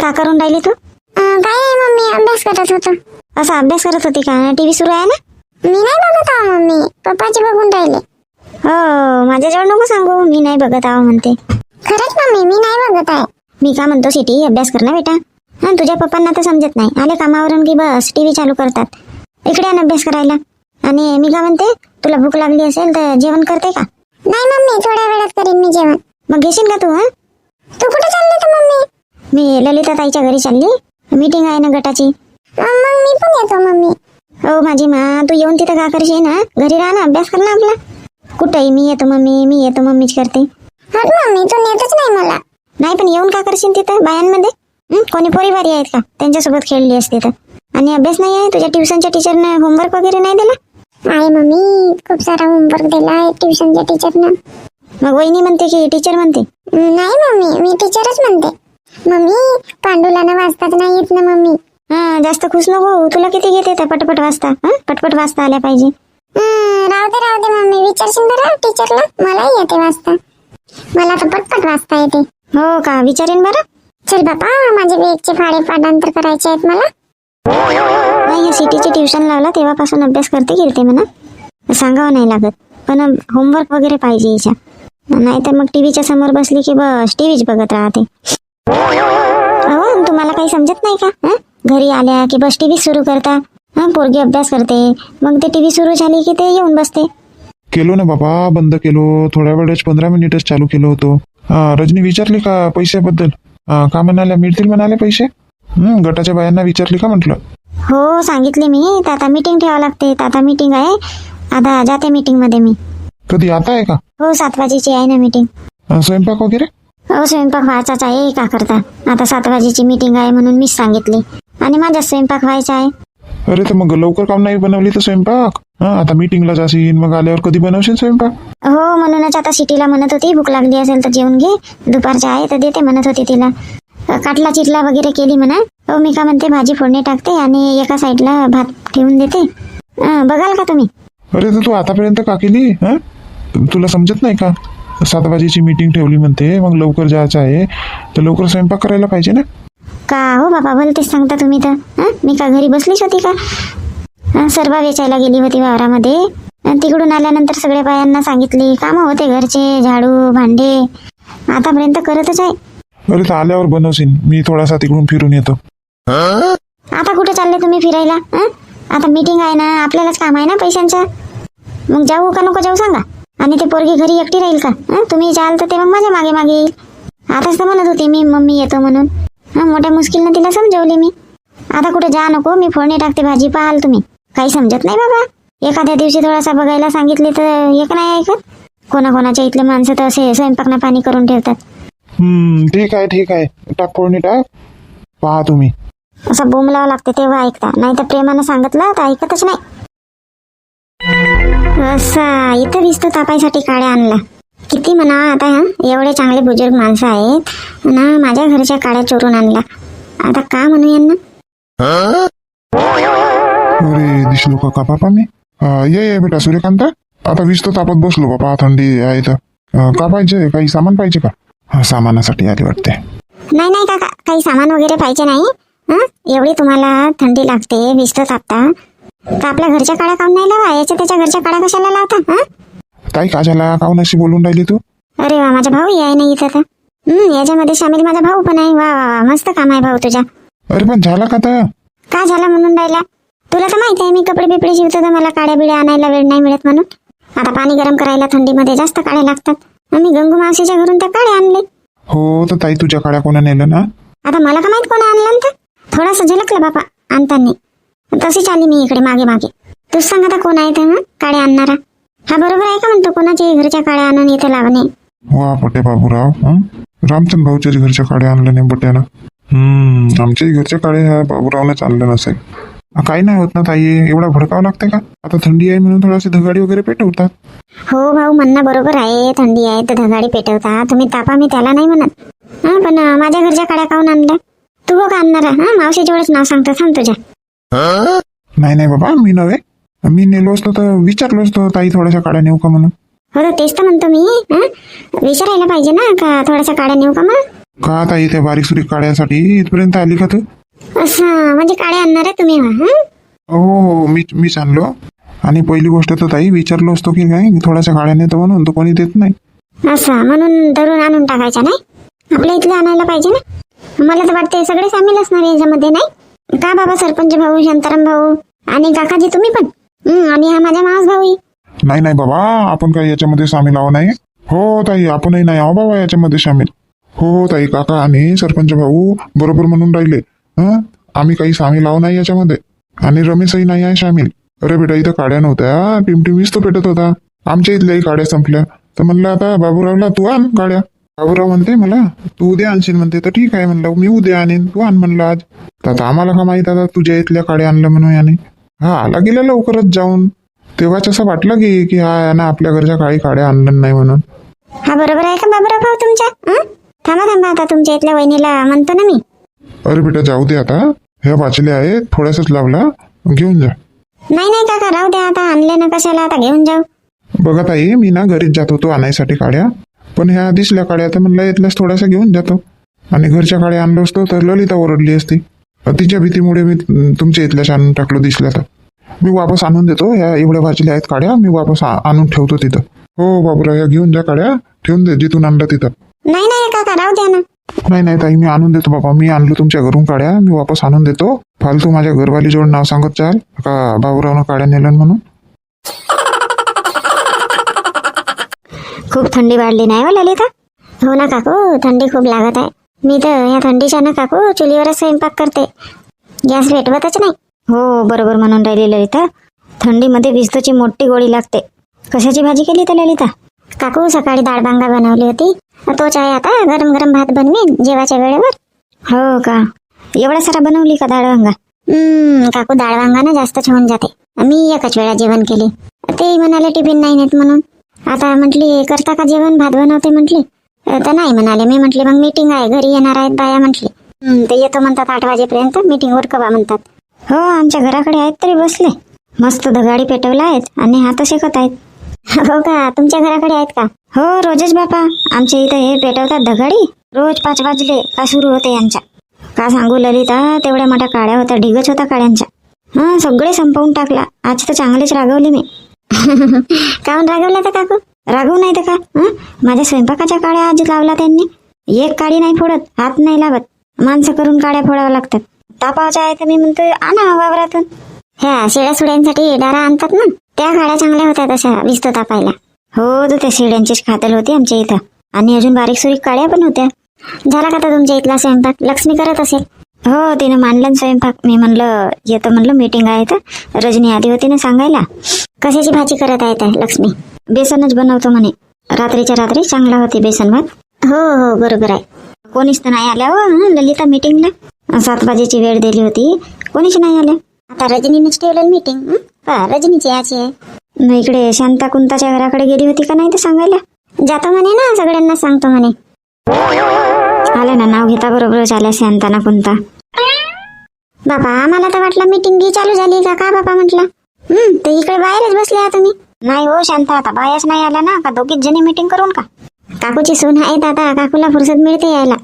का करून राहिली तू? काय मम्मी अभ्यास करत होतो. असा अभ्यास करत होती का? टीव्ही सुरू आहे ना? मी नाही बघत आहो मम्मी. पप्पाचे बघून राहिले. हो माझ्याजवळ नको सांगू. मी नाही बघत आहो म्हणते. खरंच मम्मी मी नाही बघत आहे. मी का म्हणतो सिटी अभ्यास कर ना बेटा. हा तुझ्या पप्पांना तर समजत नाही. आले कामावरून की बस टीव्ही चालू करतात. इकडे आण अभ्यास करायला. आणि मी का म्हणते तुला भूक लागली असेल तर जेवण करते का? नाही मम्मी थोड्या वेळात करीन मी जेवण. मग घेशील का तू हा? तू कुठे चालली तर मम्मी? मी ललिता ताईच्या घरी चालली. मीटिंग आहे ना गटाची. मग मी पण येतो मम्मी. हो माझी मा तू येऊन तिथं का करशील ना? घरी राहा ना अभ्यास कर ना आपला. कुठंही मी येतो मम्मी मी येतो मम्मीच करते. हट मम्मी तू नेतच नाही मला. नाही पण येऊन का करशील तिथं बायांमध्ये? हं? कोणी पोरीवारी आहेत का? त्यांच्यासोबत खेळली असते तर. आणि अभ्यास नाही आहे? तुझ्या ट्युशनच्या टीचरनं होमवर्क वगैरे नाही दिला? आहे मम्मी खूप सारा होमवर्क दिला आहे ट्युशनच्या टीचरनं. मग वहिनी म्हणते की टीचर म्हणते? नाही मम्मी मी टीचरच म्हणते. मम्मी पांडुला ना वाचताच नाही येत ना मम्मी. हा जास्त खुश नको होऊ. तुला किती घेते त्या पटपट वाचता हं? पटपट वाचता आल्या पाहिजे. हं, राहू दे राहू दे मम्मी. विचारशील बरं टीचरला. मलाही येते वाचता मला तर पटपट वाचता येते. हो का? विचारेन बरं. चल बाबा माझे वेगचे फाडे पाठांतर करायचे आहेत मला. नाही या सिटीची ट्युशन लावला तेव्हापासून अभ्यास करते गिरते म्हणा. सांगावं नाही लागत. पण होमवर्क वगैरे पाहिजे हिच्या. नाही तर मग टीव्हीच्या समोर बसली की बस टीव्हीच बघत राहते. अहो तुम्हाला काही समजत नाही का? हं? घरी आल्या की बस टीव्ही सुरू करता. हं, पोरगी अभ्यास करते. मग ते टीव्ही सुरू झाली की ते येऊन बसते. केलो ना बाबा बंद केलो. थोड्या वेळेस पंधरा मिनिटच चालू केलं होतो. रजनी विचारली का पैशाबद्दल? का म्हणाल्या मिळतील म्हणाले पैसे? गटाच्या बायांना विचारली का म्हटलं? हो सांगितले मी. आता मीटिंग ठेवावं लागते. आता मीटिंग आहे. आता जाते मीटिंगमध्ये मी. कधी? आता आहे का? हो सात वाजेची आहे ना मीटिंग स्वयंपाक वगैरे? हो स्वयंपाक व्हायचाच आहे का करता? आता सात वाजेची मीटिंग आहे म्हणून मीच सांगितली. आणि माझा स्वयंपाक व्हायचा आहे. अरे तर मग लवकर काम नाही बनवली तर स्वयंपाक? हा आता मीटिंगला जाशील मग आल्यावर कधी बनवशील स्वयंपाक? हो म्हणूनच आता सिटीला म्हणत होती भूक लागली असेल तर जेवून घे. दुपारच्या आहे तर देते म्हणत होती तिला. अ, काटला चिटला वगैरे केली म्हणा. हो मी का म्हणते भाजी फोडणी टाकते आणि एका साईडला भात ठेवून देते. अ, बघाल का तुम्ही? अरे तर तू आतापर्यंत का केली? हा? तुला समजत नाही का? सात वाजेची मीटिंग ठेवली म्हणते. मग लवकर जायचं आहे. तर लवकर स्वयंपाक करायला पाहिजे ना? का हो बाबा? भलतेच सांगता तुम्ही तर. हं? मी का घरी बसलीच होती का? हं, सर्व वेचायला गेली होती वावरामध्ये. अन तिकडून आल्यानंतर सगळ्या बायांना सांगितली कामं होते घरचे झाडू भांडे. आतापर्यंत करतच आहे. अरे तर आल्यावर बनवशील. मी थोडासा तिकडून फिरून येतो. आता कुठे चालले तुम्ही फिरायला? हं? आता मीटिंग आहे ना आपल्यालाच काम आहे ना पैशांचं? मग जाऊ का नको जाऊ सांगा? आणि ते पोरगी घरी एकटी राहील का? हं? तुम्ही जाल तर ते मग माझ्या मागे मागे येईल. आताच तर म्हणत होती मी मम्मी येतो म्हणून. हा मोठ्या मुश्किलनं तिला समजवली मी. आता कुठे जा नको मी फोडणी टाकते भाजी पाहाल तुम्ही. काही समजत नाही बाबा. एखाद्या दिवशी थोडासा बघायला सांगितले तर एक नाही ऐकत. कोणाकोणाच्या इथले माणसं तर असे स्वयंपाक पाणी करून ठेवतात. हम्म ठीक आहे ठीक आहे. टाक फोडणी टाक. पहा तुम्ही. असं बोंब लावा लागते तेव्हा ऐकता. नाही तर प्रेमानं सांगितलं तर ऐकतच नाही. असा इथं दिसतो तापायसाठी काड्या आणला किती म्हणा आता हा? एवढे चांगले बुजुर्ग माणसं आहेत. ना माझ्या घरच्या काड्या चोरून आणला आता का म्हणू यांना? अरे दिसलो का का बापा मी? ये ये बेटा सूर्यकांत. आता वीज तर तापत बसलो बापा थंडी आहे तर का पाहिजे? काही सामान पाहिजे का? हा, सामानासाठी आली वाटते. नाही नाही काका काही सामान वगैरे पाहिजे नाही. हं? एवढी तुम्हाला थंडी लागते भिजत तापता. तर आपल्या घरच्या काड्या काम नाही लावा याच्या त्याच्या घरच्या काड्या कशाला लावता हं? ताई का झाला काहून अशी बोलून राहिली तू? अरे वा माझा भाऊ आहे ना इथं तर. हं, याच्यामध्ये सामील माझा भाऊ पण आहे. वा वा वा मस्त काम आहे भाऊ तुझ्या. अरे पण झाला का तर का झाला म्हणून राहिला? तुला तर माहिती आहे मी कपडे बिपडे शिवतो तर मला काड्या बिड्या आणायला वेळ नाही मिळत म्हणून. आता पाणी गरम करायला थंडीमध्ये जास्त काड्या लागतात. आम्ही गंगू मावशीच्या घरून त्या काड्या आणले. हो तर ताई तुझ्या काड्या कोणा नेलं ना? आता मला का माहीत कोण आणलं तर. थोडासा झलकलं बापा आणताना. तशीच आली मी इकडे मागे मागे. तूच सांग आता कोण आहे तर काड्या आणणारा. हा बरोबर आहे का म्हणतो कोणाच्या घरच्या काड्या आणून इथे लावणे? वा बटे बाबूराव. हं? रामचंद भाऊच्याच घरच्या काड्या आणल्या नाही बट्यानं हम्म. आमच्याही घरच्या काड्या ह्या बाबूरावनेच आणल्या नसेल. काही नाही होत ना ताई. एवढा भडकावं लागते का? आता थंडी आहे म्हणून थोडीशी धगाडी वगैरे पेटवतात. हो भाऊ म्हणणं बरोबर आहे. थंडी आहे तर धगाडी पेटवता तुम्ही तापा मी त्याला नाही म्हणत. हा पण माझ्या घरच्या काड्या काऊन आणल्या? तू हो का आणणारा? हा मावशीजवळच नाव सांगतो थांब तुझ्या. नाही नाही बाबा मी नव्हे. मी नेलो असतो तर विचारलो असतो ताई थोड्याशा काड्या नेऊ का म्हणून. हो तेच तर म्हणतो मी हा? विचारायला पाहिजे ना का थोड्याशा काड्या नेऊ का मग का आता इथे बारीक सुरीक काड्यासाठी इथपर्यंत आली का तू? असं म्हणजे काळे आणणार आहे तुम्ही हं? हो हो मी मीच आणलो. आणि पहिली गोष्ट तर ताई विचारलो असतो की काय थोड्याशा काड्याने तर म्हणून तो कोणी देत नाही. असं म्हणून धरून आणून टाकायचा नाही? आपल्या इथले आणायला पाहिजे ना? मला तर वाटते सगळे सामील असणार याच्यामध्ये नाही? का बाबा सरपंच भाऊ शांताराम भाऊ? आणि काकाजी तुम्ही पण? हं, आणि हा माझा मावस भाऊ नाही नाही बाबा आपण काही याच्यामध्ये सामील आहो नाही. हो ताई आपणही नाही आहो बाबा याच्यामध्ये सामील. हो हो ताई काका आणि सरपंच भाऊ बरोबर म्हणून राहिले. हं? आम्ही काही सामील आहो नाही याच्यामध्ये. आणि रमेशही नाही आहे सामील. अरे बेटा इथं काड्या नव्हत्या. टिमटिमीच तो पेटत होता. आमच्या इथल्याही काड्या संपल्या. तर म्हणलं आता बाबूरावला तू आण काड्या. बाबूराव म्हणते मला तू उद्या आणशील म्हणते. तर ठीक आहे म्हणलं. मी उद्या आणीन. तू आण म्हणलं आज. तर आता आम्हाला का माहीत आता तुझ्या इथल्या काड्या आणलं म्हणून याने. हा आला गेला लवकरच जाऊन. तेव्हाच असं वाटलं की की हा यानं आपल्या घरच्या काही काड्या आणलं नाही म्हणून. हा बरोबर आहे का बाबूराव भाऊ तुमच्या? हं? थांबा थांबा आता तुमच्या इथल्या वहिनीला म्हणतो ना मी. अरे बेटा जाऊ दे आता. ह्या वाचल्या आहेत थोड्यासाच लावला. घेऊन जा. नाही नाही काका राहू द्या आता. आणले ना कशाला? आता घेऊन जाऊ. बघा ताई मी ना घरीच जात होतो आणायसाठी काड्या. पण ह्या दिसल्या काड्या तर म्हणलं इथल्याच थोड्याशा घेऊन जातो. आणि घरच्या काड्या आणलो असतो तर ललिता ओरडली असती. तिच्या भीतीमुळे मी तुमच्या इथल्याच आणून टाकलो दिसल्या तर. मी वापस आणून देतो ह्या एवढ्या वाचल्या आहेत काड्या मी वापस आणून ठेवतो तिथं. हो बाबूराव या घेऊन जा काड्या ठेवून दे जिथून आणलं तिथं. नाही नाही काका राहू द्या ना. नाही नाही ताई मी आणून देतो बाबा मी आणलो तुमच्या घरून काड्या मी वापस आणून देतो. फालतू माझ्या घरवाली जोड नाव सांगत चाल का बाबूरावनं काड्या नेलं म्हणून? खूप थंडी वाढली नाही हो ललिता? हो ना काकू थंडी खूप लागत आहे. मी तर या थंडीच्या ना काकू चुलीवरच स्वयंपाक करते. गॅस पेटवतच नाही. हो बरोबर म्हणून राहिली ललिता. थंडीमध्ये विस्तूची मोठी गोळी लागते. कशाची भाजी केली तर ललिता? काकू सकाळी डाळ बांगा बनवली होती. तोच आहे आता गरम गरम भात बनवीन जेवाच्या वेळेवर. हो का? एवढा सारा बनवली का डाळ वांगा हम्म, काकू डाळ वांगा ना जास्तच होऊन जाते. मी एकच वेळा जेवण केले. ते म्हणाले टिफिन नाही नेत म्हणून. आता म्हटली करता का जेवण? भात बनवते म्हटली. तर नाही म्हणाले. मी म्हटले मग मीटिंग आहे. घरी येणार आहेत बाया म्हटली. ते येतो म्हणतात आठ वाजेपर्यंत. मीटिंगवर कवा म्हणतात. हो आमच्या घराकडे आहेत तरी बसले. मस्त दगाडी पेटवला आहेत आणि हात शेकत आहेत. हो का? तुमच्या घराकडे आहेत का? हो रोजच बापा. आमच्या इथं हे पेटवतात धगाडी रोज पाच वाजले का सुरू होते यांच्या. का सांगू ललिता? तेवढ्या मोठ्या काड्या होत्या ढिगच होता काड्यांच्या. हा सगळे संपवून टाकला. आज तर चांगलेच रागवले मी. काऊन रागवला तर काकू? रागवू नाही तर का? हं? माझ्या स्वयंपाकाच्या काड्या आज लावला त्यांनी. एक काडी नाही फोडत हात नाही लावत. माणसं करून काड्या फोडाव्या लागतात. तापावच्या आहे तर मी म्हणतोय आणा वावरातून. ह्या शेळ्या सुड्यांसाठी डारा आणतात ना? त्या काड्या चांगल्या होत्या तशा विस्तो तापायला. हो तर त्या शेळ्यांचीच खातल होती आमच्या इथं. आणि अजून बारीक सुरीक काड्या पण होत्या. झाला का आता तुमच्या इथला स्वयंपाक? लक्ष्मी करत असेल. हो तिनं मांडलं ना स्वयंपाक. मी म्हणलं येतं म्हणलं मीटिंग आहे तर. रजनी आधी होती ना सांगायला. कशाची भाजी करत आहे त्या लक्ष्मी? बेसनच बनवतो म्हणे. रात्रीच्या रात्री चांगला होते बेसन भात. हो हो बरोबर आहे. कोणीच तर नाही आल्या हो हं, ललिता मीटिंगला सात वाजेची वेळ दिली होती. कोणीच नाही आल्या. आता रजनीनेच ठेवलं मीटिंग का रजनीची याची आहे. इकडे शांता कुंताच्या घराकडे गेली होती का नाही तर सांगायला? जातो म्हणे ना सगळ्यांना सांगतो म्हणे. आल्या ना नाव घेता बरोबरच आल्या शांताना कोणता बाबा आम्हाला तर वाटलं मीटिंग चालू झाली का? का बाबा म्हटलं? हम्म ते इकडे बाहेरच बसले आता तुम्ही. नाही हो शांता आता बायाच नाही आला ना का दोघीच जणी मीटिंग करून का? काकूची सून आहेत आता काकूला फुरसत मिळते यायला.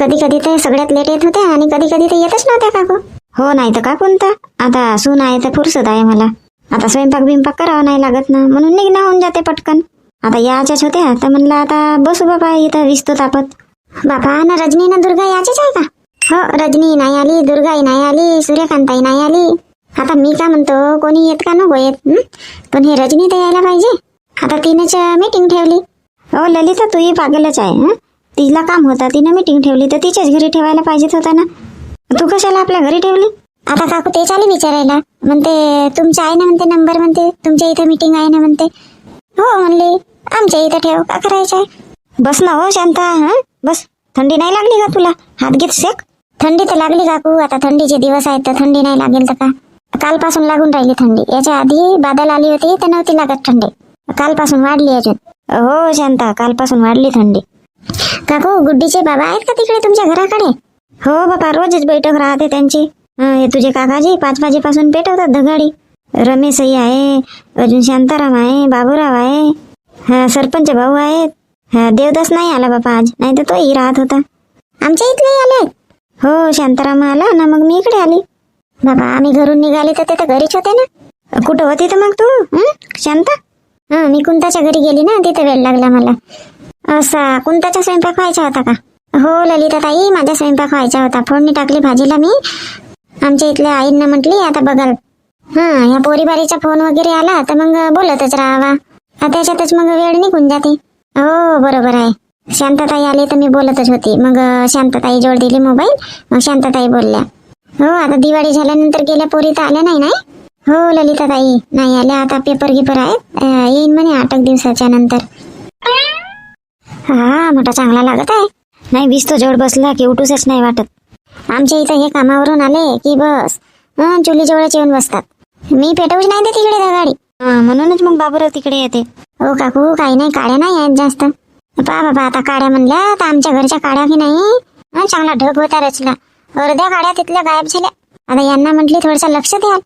कधी कधी ते सगळ्यात लेट येत होत्या आणि कधी कधी ते येतच नव्हत्या काकू. हो नाही तर का कोणता आता सून आहे तर फुरसत आहे मला. आता स्वयंपाक बिंपाक करावा नाही लागत ना. म्हणून निघणं होऊन जाते पटकन. आता याच्याच होत्या तर म्हणलं आता बसू बाबा इथं विसतो तापत बापा ना रजनी ना दुर्गा याचीच आहे का? हो रजनी नाही आली दुर्गाई नाही आली सूर्यकांताई नाही आली. आता मी का म्हणतो कोणी येत का नको येत? पण हे रजनी तर यायला पाहिजे. आता तिनेच मीटिंग ठेवली. हो ललिता तूही पागलच आहे हं? तिला काम होता तिनं मीटिंग ठेवली तर तिच्याच घरी ठेवायला पाहिजेत होता ना? तू कशाला आपल्या घरी ठेवली? आता काकू ते चालू विचारायला. म्हणते तुमच्या आहे ना म्हणते नंबर म्हणते तुमच्या इथे मीटिंग आहे ना म्हणते. हो म्हणले आमच्या इथं ठेव का करायचं आहे? बस ना हो शांता हं? बस थंडी नाही लागली का तुला? हात घेत शेक? थंडी तर लागली काकू आता थंडीचे दिवस आहेत तर थंडी नाही लागेल तर का? कालपासून लागून राहिली थंडी. याच्या आधी बादल आली होती तर नव्हती लागत थंडी. कालपासून वाढली अजून. हो शांता कालपासून वाढली थंडी. काकू गुड्डीचे बाबा आहेत का तिकडे तुमच्या घराकडे? हो बाबा रोजच बैठक राहते त्यांची. हे तुझे काकाजी पाच वाजेपासून पेटवतात धगाडी रमेशही आहे अजून शांताराम आहे बाबूराव आहे. हा सरपंच भाऊ आहेत. हा देवदास नाही आला बापा आज नाही तर तोही राहत होता. आमच्या इथले आले. हो शांताराम आला ना मग मी इकडे आली. बाबा आम्ही घरून निघाले तर ते तर घरीच होते ना. कुठं होती तर मग तू? शांता? हा मी कुंताच्या घरी गेली ना तिथे वेळ लागला मला. असा कुंताचा स्वयंपाक व्हायचा होता का? हो ललिता ताई माझा स्वयंपाक व्हायचा होता. फोडणी टाकली भाजीला मी. आमच्या इथल्या आईंना म्हटली आता बघाल. हा या पोरीबारीचा फोन वगैरे आला तर मग बोलतच राहावा. त्याच्यातच मग वेळ निघून जाते. हो बरोबर आहे. शांतताई आली तर मी बोलतच होती. मग शांतताई जोड दिली मोबाईल. मग शांतताई बोलल्या हो आता दिवाळी झाल्यानंतर गेल्या पोरी तर आल्या नाही नाही? हो ललिता ताई नाही आल्या. आता पेपर गिपर आहेत. येईन म्हणे आठ दिवसाच्या नंतर. हा मोठा चांगला लागत आहे. नाही वीस तो जवळ बसला की उठूसच नाही वाटत. आमच्या इथं हे कामावरून आले की बस. चुली जवळच येऊन बसतात. मी पेटवूच नाही देत तिकडे त्या गाडी म्हणूनच मग बाबूराव तिकडे येते. हो काकू काही नाही काड्या नाही आहेत जास्त. पहा बाबा आता काड्या म्हणल्या तर आमच्या घरच्या काड्या की नाही. चांगला ढग होता रचला. अर्ध्या काड्या तिथल्या गायब झाल्या. आता यांना म्हटली थोडस लक्ष द्याल.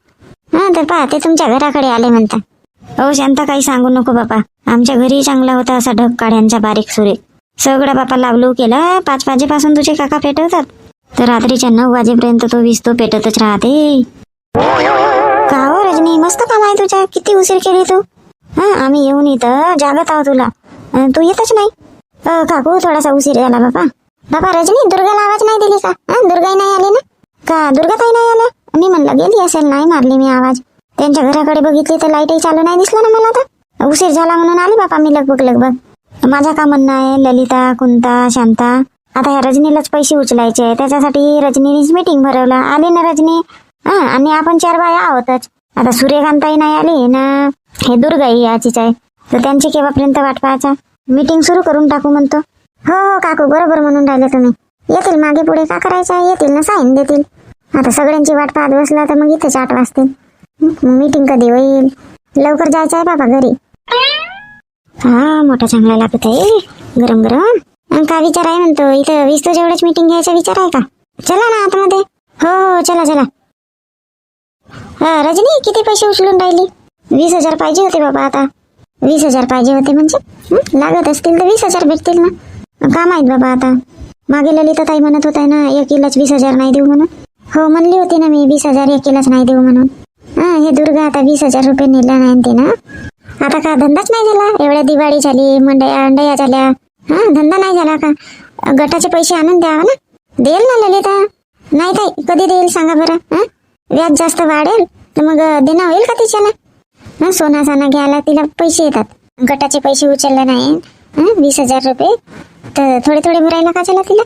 हा तर पहा ते तुमच्या घराकडे आले म्हणता. हो शांता काही सांगू नको बापा. आमच्या घरी चांगला होता असा ढग काड्यांचा बारीक सुरेख. सगळा बापा लावलू केला पाच वाजेपासून तुझे काका पेटवतात. तर रात्रीच्या नऊ वाजेपर्यंत तो विसतो पेटतच राहते. का हो रजनी मस्त काम आहे तुझ्या. किती उशीर केली तू? हा आम्ही येऊन इथं जागत आहोत तुला. तू येतच नाही? काकू थोडासा उशीर झाला बापा. बाबा रजनी दुर्गाला आवाज नाही दिली का? हा दुर्गाई नाही आली ना? का दुर्गा ताई नाही आल्या? मी म्हणलं गेली असेल नाही मारली मी आवाज. त्यांच्या घराकडे बघितली तर लाईटही चालू नाही दिसलं ना मला तर. उशीर झाला म्हणून आली बापा मी लगबग लगबग. माझा का म्हणणं आहे ललिता कुंता शांता. आता ह्या रजनीलाच पैसे उचलायचे आहे त्याच्यासाठी रजनीनीच मीटिंग भरवलं. आली ना रजनी? हा आणि आपण चार बाया आहोतच. आता सूर्यकांताही नाही आली ना? हे दुर्गाई याचीच आहे. तर त्यांची केव्हापर्यंत वाट पाहायचा? मीटिंग सुरू करून टाकू म्हणतो. हो हो काकू बरोबर म्हणून राहिले तुम्ही. येतील मागे पुढे का करायचं? येतील ना साईन देतील. आता सगळ्यांची वाट पाहत बसला तर मग इथेच आठ वाजतील मीटिंग कधी होईल? लवकर जायचं आहे बाबा घरी. हा मोठा चांगला लागत आहे. गरम गरम. अन का विचार आहे म्हणतो? इथं वीस तो जेवढंच मीटिंग घ्यायचा विचार आहे का? चला ना आतमध्ये. हो हो चला चला. हा रजनी किती पैसे उचलून राहिली? वीस हजार पाहिजे होते बाबा आता. वीस हजार पाहिजे होते म्हणजे? लागत असतील तर वीस हजार भेटतील ना. का माहीत बाबा आता? मागे ललिता ताई म्हणत होत्या ना एकीलाच वीस हजार नाही देऊ म्हणून. हो म्हणली होती ना मी वीस हजार एकीलाच नाही देऊ म्हणून. हा हे दुर्गा आता वीस हजार रुपये नेला नाही ते ना आता का धंदाच नाही झाला? एवढ्या दिवाळी झाली मंडया अंडया झाल्या. हा धंदा नाही झाला का? गटाचे पैसे आणून द्यावा ना. देईल ना ललिता. नाही ताई कधी देईल सांगा बरं हा? व्याज जास्त वाढेल तर मग देणं होईल का तिच्याला? हा सोना साना घ्यायला तिला पैसे येतात. गटाचे पैसे उचलले नाही. वीस हजार रुपये. तर थोडे थोडे भरायला का झालं तिला.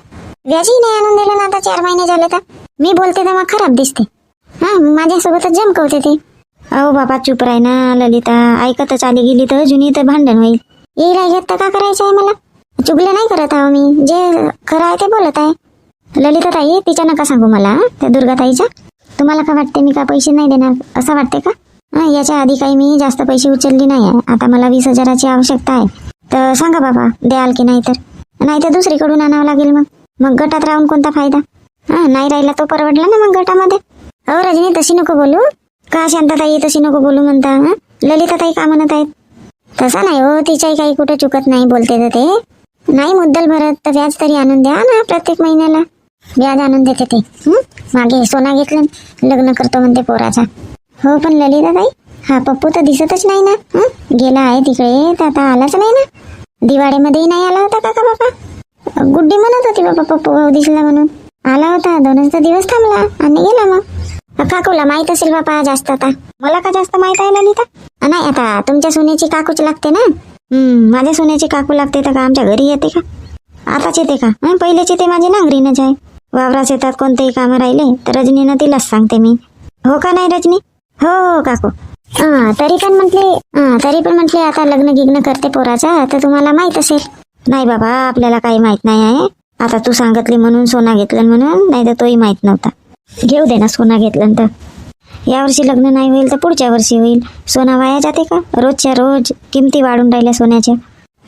व्याजही नाही आणून दिलं ना आता चार महिने झाले तर. मी बोलते तर मग खराब दिसते. हा माझ्यासोबतच जमकवते ते. अहो बाबा चुप राही ना ललिता. ऐकतच आली गेली तर जुनी तर भांडण होईल. येईल आहे घेत तर का करायचं आहे मला? चुकले नाही करत आहो मी. जे खरं आहे ते बोलत आहे. ललिता ताई तिच्या नका सांगू मला त्या दुर्गाताईच्या तुम्हाला का वाटते मी का पैसे नाही देणार? असं वाटते का? हं, याच्या आधी काही मी जास्त पैसे उचलली नाही आहे. आता मला वीस हजाराची आवश्यकता आहे. तर सांगा बाबा द्याल की नाही तर? नाही तर दुसरीकडून आणावं लागेल मग. मग गटात राहून कोणता फायदा? हा नाही राहिला तो परवडला ना मग गटामध्ये. अहो रजनी तशी नको बोलू. का शांतताई तशी नको बोलू म्हणता हं? ललिताताई का म्हणत आहेत? तसा नाही हो तिच्याही काही कुठं चुकत नाही बोलते तर ते. नाही मुद्दल भरत तर व्याज तरी आणून द्या ना प्रत्येक महिन्याला. व्याज आणून देते ते. मागे सोना घेतलं लग्न करतो म्हणते पोराचा. हो पण ललिताताई हा पप्पू तर दिसतच नाही ना. गेला आहे तिकडे तर आता आलाच नाही ना. दिवाळीमध्येही नाही आला होता काका का बाबा गुड्डी म्हणत होती बाबा पप्पू दिसला म्हणून. आला होता दोनच तर दिवस थांबला आणि गेला मग. काकूला माहीत असेल बापा जास्त आता. मला का जास्त माहीत आहे ललिता? नाही आता तुमच्या सोन्याची काकूच लागते ना? हम्म माझ्या सोन्याची काकू लागते तर का आमच्या घरी येते का? आताच येते का? हं, पहिलेच येते माझे नांगरीनच आहे. वावरास येतात कोणतेही कामं राहिले तर रजनीनं तिलाच सांगते मी. हो का नाही रजनी? हो हो काकू. तरी पण म्हटले तरी पण म्हटले आता लग्न गिग्न करते पोराचा तर तुम्हाला माहीत असेल. नाही बाबा आपल्याला काही माहीत नाही आहे. आता तू सांगितली म्हणून सोना घेतलं म्हणून नाही तर तोही माहीत नव्हता. घेऊ दे ना सोना घेतलं तर. यावर्षी लग्न नाही होईल तर पुढच्या वर्षी होईल. सोना वाया जाते का? रोजच्या रोज किमती वाढून राहिल्या सोन्याच्या.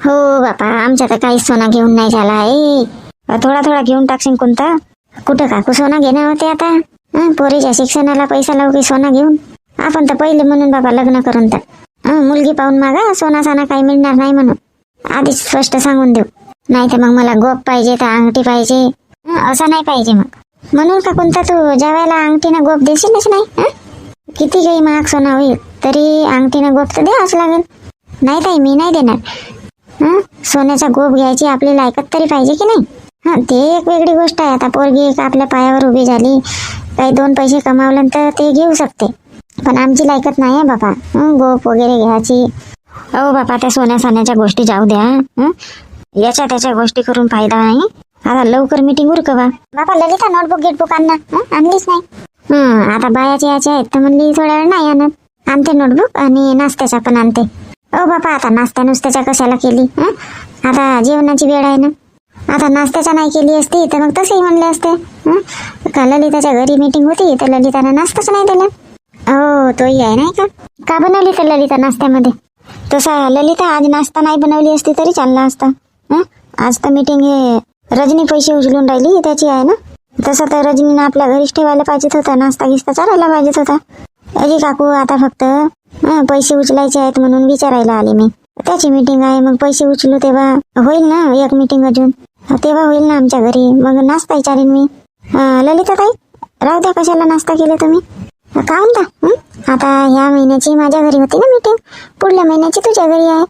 हो बापा आमच्या तर काहीच सोना घेऊन नाही झाला आहे. थोडा थोडा घेऊन टाकशील कोणता? कुठं काकू सोना घेणार होते आता? पोरीच्या शिक्षणाला पैसा लावू की सोना घेऊन? आपण तर पहिले म्हणून बाबा लग्न करून तर. मुलगी पाहून मागा सोना साना काही मिळणार नाही म्हणून. आधीच स्पष्ट सांगून देऊ. नाही तर मग मला गोप पाहिजे तर अंगठी पाहिजे. असं नाही पाहिजे मग. म्हणून का कोणता तू जेवायला अंगठीनं गोप देशीलच नाही किती काही महाग सोना होईल तरी अंगठीनं गोप तर द्यावंच लागेल. नाही ताई मी नाही देणार. सोन्याचा गोप घ्यायची आपली लायकत तरी पाहिजे की नाही? हां ते एक वेगळी गोष्ट आहे. आता पोरगी एक आपल्या पायावर उभी झाली काही दोन पैसे कमावलं तर ते घेऊ शकते. पण आमची लायकत नाही आहे बाबा हं, गोप वगैरे घ्यायची. अहो बापा त्या सोन्या सोन्याच्या गोष्टी जाऊ द्या? याच्या त्याच्या गोष्टी करून फायदा नाही आता लवकर मीटिंग उरकवा बाबा ललिता नोटबुक गेटबुक आण ना हं? आणलीच नाही. हं, आता बायाचे याचे आहेत तर म्हणली थोड्या वेळ नाही आणत. आणते नोटबुक आणि नाश्त्याच्या पण आणते. ओ बापा आता नाश्त्या नुसत्याच्या कशाला केली? आता जेवणाची वेळ आहे ना. आता नाश्त्याच्या नाही केली असती तर मग तसंही म्हणले असते? का ललिताच्या घरी मीटिंग होती तर ललितानं नाश्ताच नाही दिला. हो तोही आहे नाही का? का बनवली तर ललिता नाश्त्यामध्ये? तसा ललिता आज नाश्ता नाही बनवली असती तरी चालला असता. हं? आज तर मीटिंग हे रजनी पैसे उचलून राहिली त्याची आहे ना? तसं तर रजनीनं आपल्या घरीच ठेवायला पाहिजेत होता नाश्ता गिस्ता चालायला पाहिजेत होता. अरे काकू आता फक्त हं, पैसे उचलायचे आहेत म्हणून विचारायला आले मी. त्याची मीटिंग आहे मग पैसे उचलू तेव्हा होईल ना एक मीटिंग अजून? तेव्हा होईल ना आमच्या घरी. मग नाश्ता विचारेन मी. ललिता ताई राहू द्या कशाला नाश्ता केला तुम्ही? का म्हणता? हं? आता ह्या महिन्याची माझ्या घरी होती ना मीटिंग पुढल्या महिन्याची तुझ्या घरी आहे.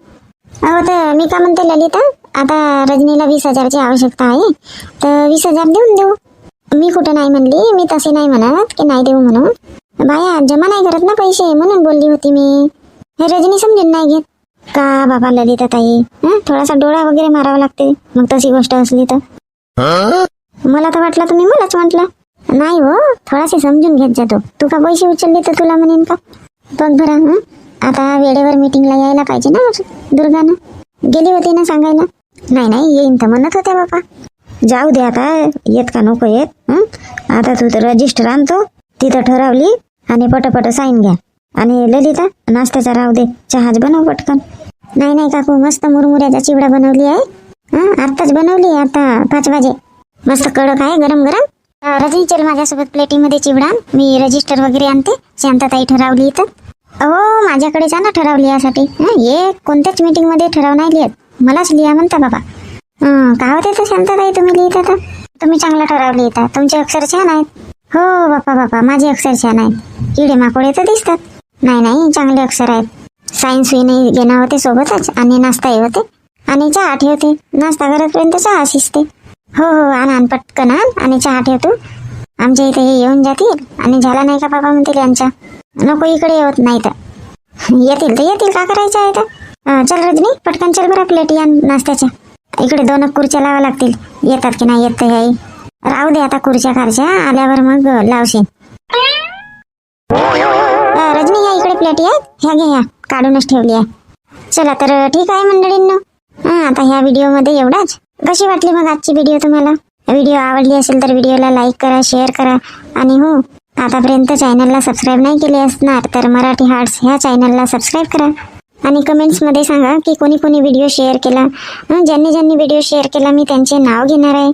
अहो तर मी का म्हणते ललिता? आता रजनीला वीस हजारची आवश्यकता आहे. तर वीस हजार देऊन देऊ. मी कुठं नाही म्हणली मी तसे नाही म्हणत की नाही देऊ म्हणून. बाया जमा नाही करत ना पैसे म्हणून बोलली होती मी. हे रजनी समजून नाही घेत. का बाबा ललिता ताई? हं? थोडासा डोळा वगैरे मारावा लागते. मग तशी गोष्ट असली तर. मला तर वाटलं तुम्ही मलाच म्हटलं. नाही हो थोडासे समजून घेत जातो तू. का पैसे उचलले तर तुला म्हणेन का? बघ बरं हं? आता वेळेवर मीटिंगला यायला पाहिजे ना दुर्गानं? गेली होती ना सांगायला? नाही नाही येईन तर म्हणत होत्या बापा. जाऊ दे आता येत का नको येत हं? आता तू तर रजिस्टर आणतो तिथं ठरवली आणि पटपट साईन घ्या. आणि ललिता नाश्त्याचा राहू दे चहाच बनव पटकन. नाही नाही काकू मस्त मुरमुऱ्याचा चिवडा बनवली आहे. हं? आत्ताच बनवली आता पाच वाजे. मस्त कडक आहे गरम गरम रजनी चल माझ्यासोबत प्लेटीमध्ये चिवडा मी रजिस्टर वगैरे आणते. शांतताई ठरवली इथं. हो माझ्याकडे जा ना ठरवली यासाठी. हं, हे कोणत्याच मीटिंगमध्ये ठराव नाही लिहित. मलाच लिहा म्हणता बाबा. का होते तर शांतताई तुम्ही लिहित आता तुम्ही चांगलं ठराव लिहिता. तुमचे अक्षर छान आहेत. हो बापा बापा माझे अक्षर छान आहेत. किडे माकोडे तर दिसतात. नाही नाही चांगले अक्षर आहेत. सायन्स नाही घेणं होते सोबतच. आणि नाश्ताही होते. आणि चहा ठेवते नाश्ता करतपर्यंत चहा शिजते. हो हो आण आण पटकन आण. आणि चहा ठेवतो आमच्या इथे हे येऊन जातील. आणि झाला नाही का बाबा म्हणतील यांच्या नको इकडे येत नाही तर. येतील तर येतील का करायचं आहे तर? चल रजनी पटकन चल बरं प्लेट या नाश्त्याच्या इकडे दोन खुर्च्या लावा लागतील. येतात की नाही येत तर राहू दे आता खुर्च्या खारच्या आल्यावर मग लावशील. रजनी या इकडे प्लेट या. ह्या घ्या ह्या. काढूनच ठेवली आहे. चला तर ठीक आहे मंडळींना. आता ह्या व्हिडिओमध्ये एवढाच. कशी वाटली मग आजची व्हिडिओ तुम्हाला? व्हिडिओ आवडली असेल तर व्हिडिओला लाईक करा शेअर करा. आणि हो आतापर्यंत चॅनलला सबस्क्राईब नाही केले असणार तर मराठी हार्ट्स ह्या चॅनलला सबस्क्राईब करा. आणि कमेंट्समध्ये सांगा की कोणी कोणी व्हिडिओ शेअर केला. ज्यांनी ज्यांनी व्हिडिओ शेअर केला मी त्यांचे नाव घेणार आहे.